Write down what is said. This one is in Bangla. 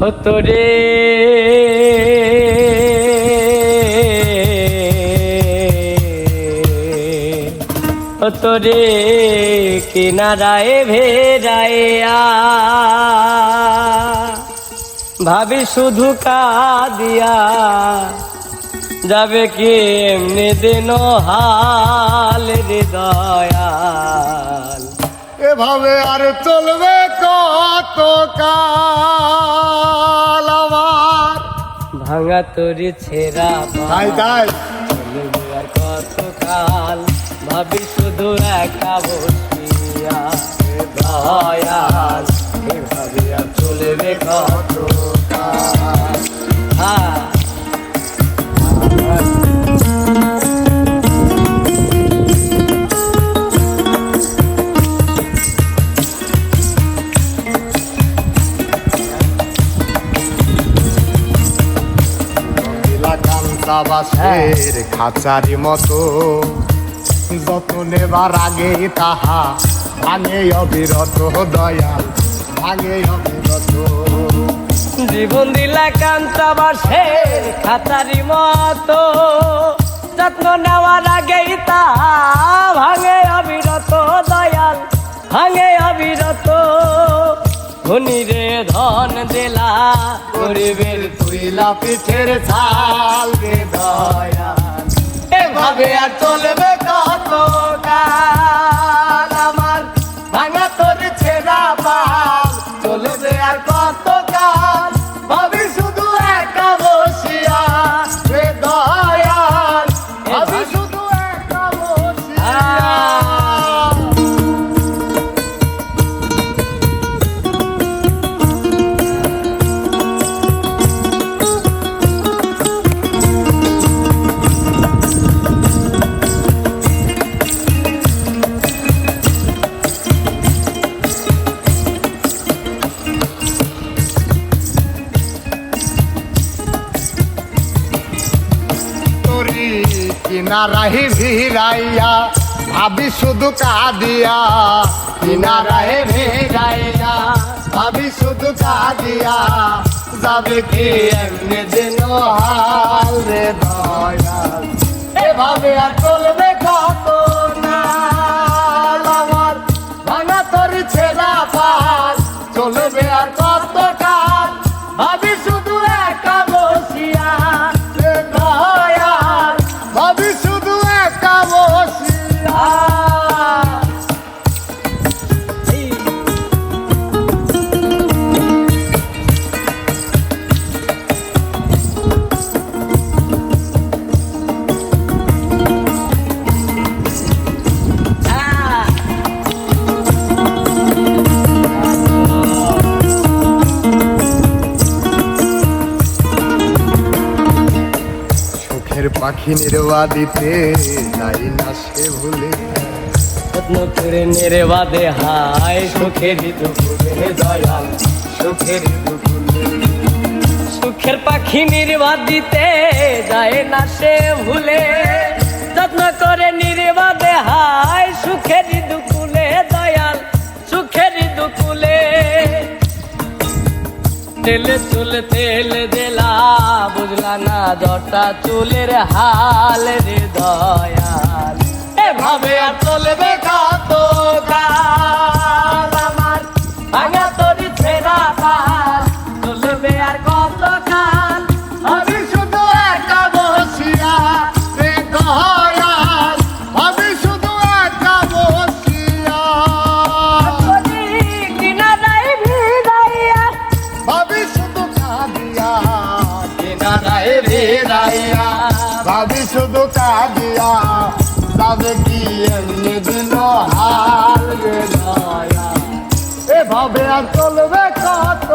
হতো রে হতো রে কিনারায় ভেরাইয়া ভাবি শুধু কাদিয়া যাবে কি এমনি দিন হাল হৃদয়াল এভাবে আর চলবে ভাঙা তোরে ছেঁড়া তাই তাই। আর কত কাল ভাবি শুধু একা বসিয়া। দয়াল এভাবে আর চলবে কত? কান্তা খাঁচারি মতো। যত নেবার আগে তাহা ভাঙে অবিরত দয়াল, ভাঙে অবিরত। জীবন দিলা কান্তা বাসের খাতারি মতো। যত্ন নেওয়ার আগেই তা ভাঙে অবিরত দয়াল, ভাঙে অবিরত। ধনী রে ধন গরিবের তুইলা পিঠের ছাল রে দয়া এভাবে আর চলবে কত কাল? কিনারাহি ভিড়াইয়া, ভাবি শুধু কাঁদিয়া। কিনারাহে ভিড়াইয়া, ভাবি শুধু কাঁদিয়া। যাবে কি এমনি দিন হাল রে এভাবে আর সুখের পাখি নির্বাদিতে যাই না সে ভুলে। স্বপ্ন করে নেরে বাদে হায়, সুখের দুপুরে দয়াল, সুখের দুপুরে সুখের পাখি নির্বাদিতে যায় না সে ভুলে। যত্ন করে নির্বাদে হায় তেলে চুলে, তেল দিলা, বুঝলা না দটা চুলের হাল রে দয়াল। এভাবে আর চলবে কাল শুধু কাঁদিয়া তবে কি এমনি দিন হাল এভাবে আর চলবে কত